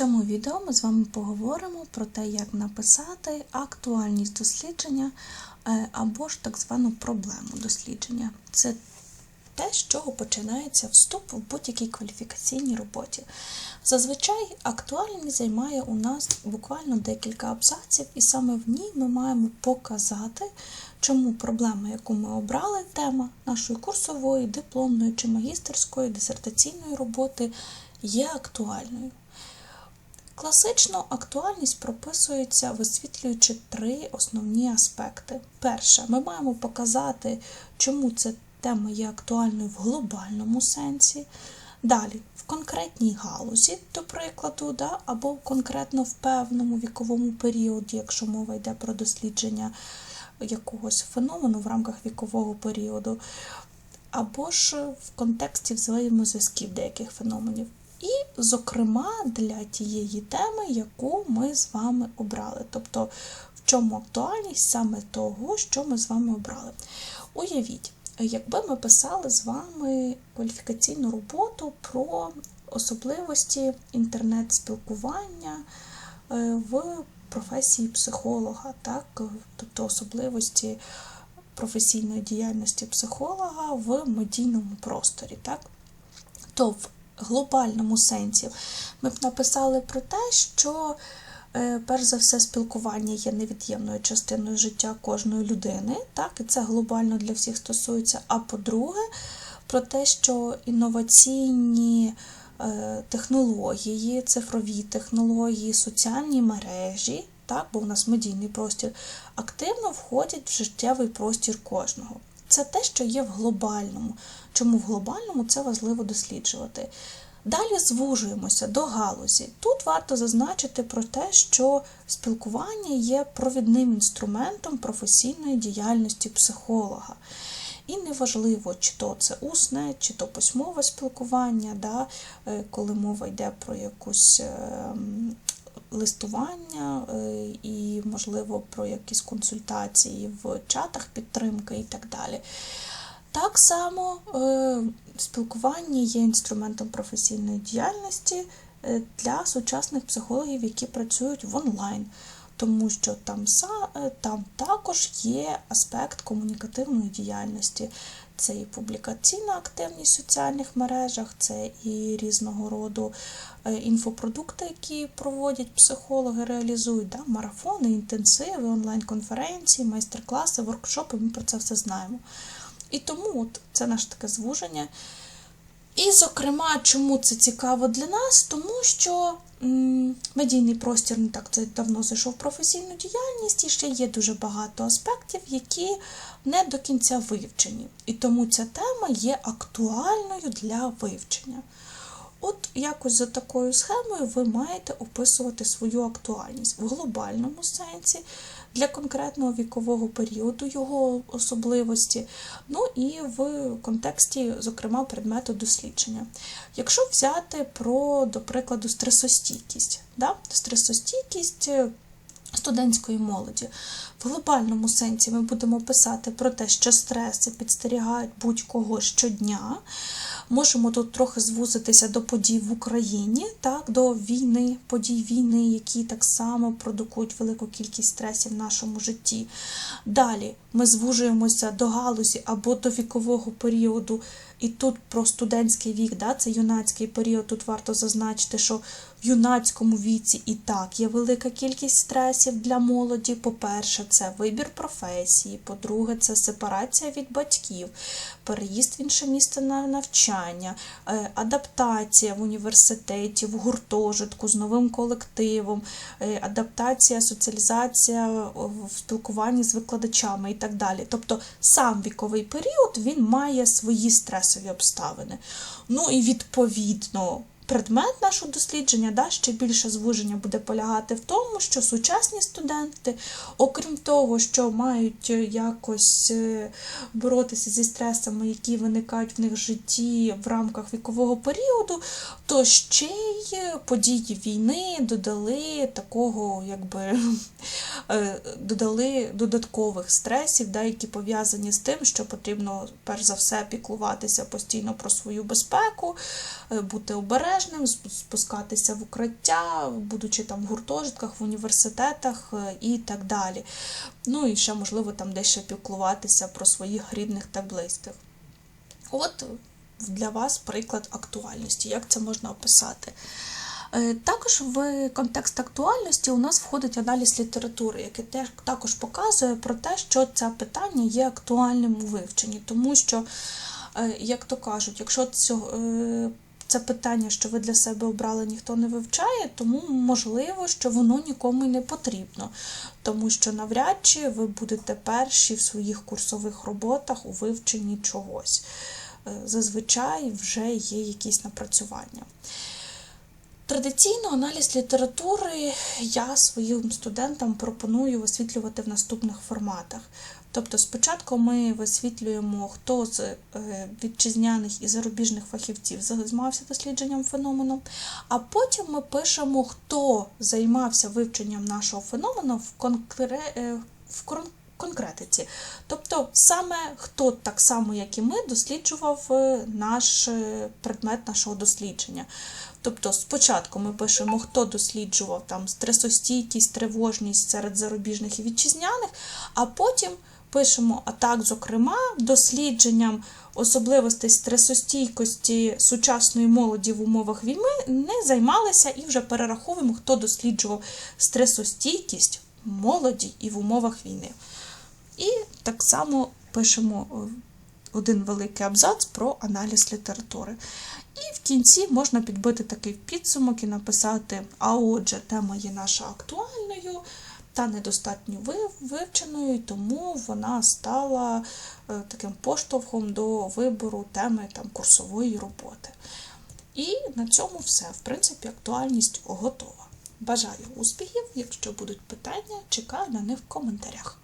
цьому відео ми з вами поговоримо про те, як написати актуальність дослідження е, або ж так звану проблему дослідження. Це те, з чого починається вступ в будь-якій кваліфікаційній роботі. Зазвичай актуальність займає у нас буквально декілька абзаців, і саме в ній ми маємо показати, чому проблема, яку ми обрали, тема нашої курсової, дипломної чи магістерської дисертаційної роботи, є актуальною. Класично актуальність прописується, висвітлюючи три основні аспекти. Перше, ми маємо показати, чому ця тема є актуальною в глобальному сенсі. Далі, в конкретній галузі, до прикладу, да, або конкретно в певному віковому періоді, якщо мова йде про дослідження якогось феномену в рамках вікового періоду, або ж в контексті взаємозв'язків деяких феноменів. І, зокрема, для тієї теми, яку ми з вами обрали. Тобто, в чому актуальність саме того, що ми з вами обрали. Уявіть, якби ми писали з вами кваліфікаційну роботу про особливості інтернет-спілкування е, в професії психолога, так? тобто особливості професійної діяльності психолога в медійному просторі. Так? То в глобальному сенсі ми б написали про те, що, е, перш за все, спілкування є невід'ємною частиною життя кожної людини, так, і це глобально для всіх стосується. А по-друге, про те, що інноваційні е, технології, цифрові технології, соціальні мережі, так, бо у нас медійний простір, активно входять в життєвий простір кожного. Це те, що є в глобальному. Чому в глобальному це важливо досліджувати? Далі звужуємося до галузі. Тут варто зазначити про те, що спілкування є провідним інструментом професійної діяльності психолога. І неважливо, чи то це усне, чи то письмове спілкування, да, е, коли мова йде про якусь ем, листування е, і, можливо, про якісь консультації в чатах підтримки і так далі. Так само е, спілкування є інструментом професійної діяльності е, для сучасних психологів, які працюють в онлайн, тому що там, там також є аспект комунікативної діяльності. Це і публікаційна активність в соціальних мережах, це і різного роду інфопродукти, які проводять психологи, реалізують да? марафони, інтенсиви, онлайн-конференції, майстер-класи, воркшопи. Ми про це все знаємо. І тому от це наше таке звуження. І, зокрема, чому це цікаво для нас? Тому що м, медійний простір не так це давно зайшов в професійну діяльність, і ще є дуже багато аспектів, які не до кінця вивчені. І тому ця тема є актуальною для вивчення. От якось за такою схемою ви маєте описувати свою актуальність в глобальному сенсі для конкретного вікового періоду, його особливості, ну і в контексті, зокрема, предмету дослідження. Якщо взяти про, до прикладу, стресостійкість, да? стресостійкість студентської молоді. В глобальному сенсі ми будемо писати про те, що стреси підстерігають будь-кого щодня. Можемо тут трохи звузитися до подій в Україні, так, до війни, подій війни, які так само продукують велику кількість стресів в нашому житті. Далі ми звужуємося до галузі або до вікового періоду. І тут про студентський вік, да, це юнацький період, тут варто зазначити, що в юнацькому віці і так є велика кількість стресів для молоді. По-перше, це вибір професії, по-друге, це сепарація від батьків, переїзд в інше місце на навчання, е, адаптація в університеті, в гуртожитку з новим колективом, е, адаптація, соціалізація в спілкуванні з викладачами і так далі. Тобто сам віковий період він має свої стресові обставини. Ну і відповідно предмет нашого дослідження, да, ще більше звуження буде полягати в тому, що сучасні студенти, окрім того, що мають якось е, боротися зі стресами, які виникають в них в житті в рамках вікового періоду, то ще й події війни додали такого, якби е, додали додаткових стресів, да, які пов'язані з тим, що потрібно перш за все піклуватися постійно про свою безпеку, е, бути обережним, сп- спускатися в укриття, будучи там в гуртожитках, в університетах е, і так далі. Ну і ще можливо там дещо піклуватися про своїх рідних та близьких. От для вас приклад актуальності, як це можна описати. Е, Також в контекст актуальності у нас входить аналіз літератури, який також показує про те, що це питання є актуальним у вивченні, тому що, е, як то кажуть, якщо цього, це питання, що ви для себе обрали, ніхто не вивчає, тому можливо, що воно нікому й не потрібно, тому що навряд чи ви будете перші в своїх курсових роботах у вивченні чогось. Е, Зазвичай вже є якісь напрацювання. Традиційно аналіз літератури я своїм студентам пропоную висвітлювати в наступних форматах. Тобто, спочатку ми висвітлюємо, хто з е, вітчизняних і зарубіжних фахівців займався дослідженням феномену, а потім ми пишемо, хто займався вивченням нашого феномену в, конкре... е, в конкретиці. Тобто, саме хто так само, як і ми, досліджував е, наш е, предмет нашого дослідження. Тобто спочатку ми пишемо, хто досліджував там стресостійкість, тривожність серед зарубіжних і вітчизняних, а потім пишемо, а так, зокрема, дослідженням особливостей стресостійкості сучасної молоді в умовах війни не займалися і вже перераховуємо, хто досліджував стресостійкість молоді і в умовах війни. І так само пишемо е, один великий абзац про аналіз літератури. І в кінці можна підбити такий підсумок і написати: а отже, тема є наша актуальною та недостатньо вивченою, тому вона стала е, таким поштовхом до вибору теми там, курсової роботи. І на цьому все. В принципі, актуальність готова. Бажаю успіхів! Якщо будуть питання, чекаю на них в коментарях.